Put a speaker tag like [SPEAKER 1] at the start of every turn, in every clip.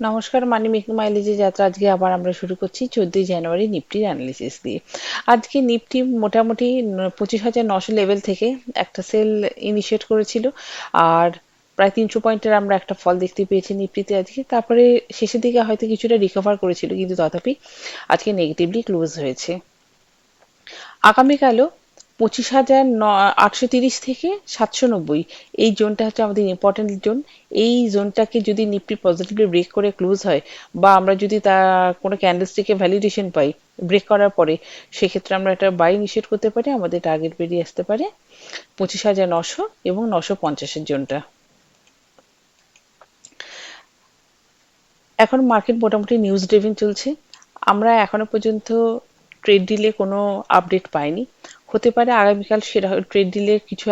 [SPEAKER 1] নমস্কার, মানি মেকিং মাইলেজের যাত্রা। আজকে আবার আমরা শুরু করছি চোদ্দই জানুয়ারি নিফটির অ্যানালিসিস দিয়ে আজকে নিফটি মোটামুটি পঁচিশ হাজার নশো লেভেল থেকে একটা সেল ইনিশিয়েট করেছিল। আর প্রায় তিনশো পয়েন্টের আমরা একটা ফল দেখতে পেয়েছি নিফটিতে আজকে। তারপরে শেষের দিকে হয়তো কিছুটা রিকভার করেছিল, কিন্তু তথাপি আজকে নেগেটিভলি ক্লোজ হয়েছে। আগামীকালও পঁচিশ হাজার আটশো তিরিশ থেকে সাতশো নব্বই। এই জোনটা হচ্ছে আমাদের ইম্পর্টেন্ট জোন। এই জোনটাকে যদি নিফটি পজিটিভলি ব্রেক করে ক্লোজ হয়, বা আমরা যদি তা কোনো ক্যান্ডেলস্টিকে ভ্যালিডেশন পাই ব্রেক করার পরে, সেক্ষেত্রে আমরা একটা বাই নিষেধ করতে পারি, আমাদের টার্গেট বেরিয়ে আসতে পারে পঁচিশ হাজার নশো এবং নশো পঞ্চাশের জোনটা। এখন মার্কেট মোটামুটি নিউজ ড্রিভিং চলছে। আমরা এখনও পর্যন্ত ট্রেড ডিলে কোনো আপডেট পাইনি। হতে পারে আগামীকাল সেরা ট্রেড ডিলের কিছু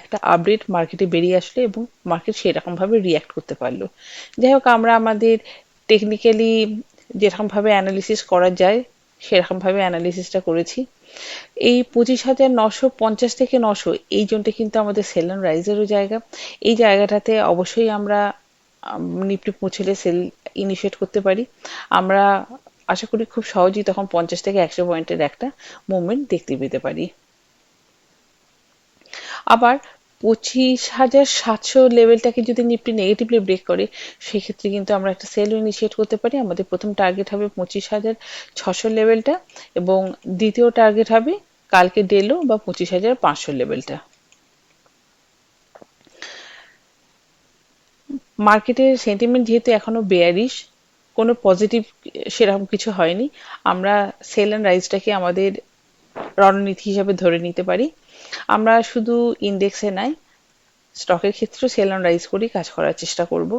[SPEAKER 1] একটা আপডেট মার্কেটে বেরিয়ে আসলে এবং মার্কেট সেরকমভাবে রিয়্যাক্ট করতে পারল। যাই হোক, আমরা আমাদের টেকনিক্যালি যেরকমভাবে অ্যানালিসিস করা যায়, সেরকমভাবে অ্যানালিসিসটা করেছি। এই পঁচিশ হাজার নশো পঞ্চাশ থেকে নশো, এই জোনটা কিন্তু আমাদের সেল অ্যান্ড রাইজেরও জায়গা। এই জায়গাটাতে অবশ্যই আমরা নিফটি পৌঁছলে সেল ইনিশিয়েট করতে পারি। আমরা আশা করি খুব সহজেই তখন পঞ্চাশ থেকে একশো পয়েন্টের একটা মুভমেন্ট দেখতে পেতে পারি। আবার পঁচিশ হাজার সাতশো লেভেলটাকে যদি নিফটি নেগেটিভলি ব্রেক করে, সেক্ষেত্রে কিন্তু আমরা একটা সেল ইনিশিয়েট করতে পারি। আমাদের প্রথম টার্গেট হবে পঁচিশ হাজার ছশো লেভেলটা এবং দ্বিতীয় টার্গেট হবে কালকে ডেলো বা পঁচিশ হাজার পাঁচশো লেভেলটা মার্কেটের সেন্টিমেন্ট যেহেতু এখনও বেয়ারিশ কোনো পজিটিভ সেরকম কিছু হয়নি। আমরা সেল অ্যান্ড রাইজটাকে আমাদের রণনীতি হিসাবে ধরে নিতে পারি। আমরা শুধু ইন্ডেক্সে নাই স্টকের ক্ষেত্রেও সেল অ্যান্ড রাইজ করেই কাজ করার চেষ্টা করব।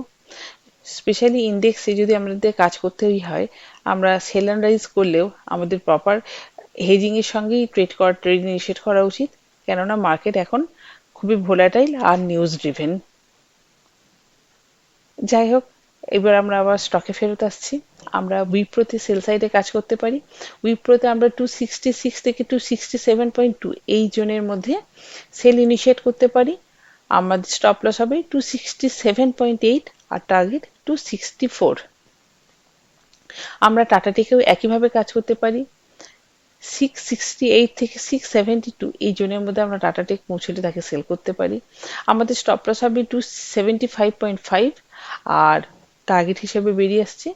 [SPEAKER 1] স্পেশালি ইন্ডেক্সে যদি আমাদের কাজ করতেই হয়, আমরা সেল অ্যান্ড রাইজ করলেও আমাদের প্রপার হেজিংয়ের সঙ্গেই ট্রেড করা ট্রেড নিষেধ করা উচিত। কেননা মার্কেট এখন খুবই ভোলাটাইল আর নিউজ ড্রিভেন যাই হোক এবার আমরা আবার স্টকে ফেরত আসছি। আমরা উইপ্রোতে সেল সাইডে কাজ করতে পারি। উইপ্রোতে আমরা টু সিক্সটি সিক্স থেকে two sixty seven point two এই জোনের মধ্যে সেল ইনিশিয়েট করতে পারি। আমাদের স্টপ লস হবে two sixty seven point eight আর টার্গেট টু সিক্সটি ফোর আমরা টাটা টেকেও একইভাবে কাজ করতে পারি। সিক্স সিক্সটি এইট থেকে সিক্স সেভেন্টি টু এই জোনের মধ্যে আমরা টাটা টেক পৌঁছলে তাকে সেল করতে পারি। আমাদের স্টপ লস হবে two seventy five point five আর টার্গেট হিসেবে বেরিয়ে আসছে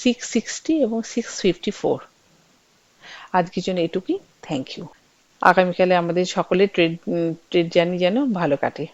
[SPEAKER 1] সিক্স সিক্সটি এবং সিক্স ফিফটি ফোর আজকের জন্য এটুকুই থ্যাংক ইউ আগামীকালে আমাদের সকলের ট্রেড ট্রেড জার্নি যেন ভালো কাটে।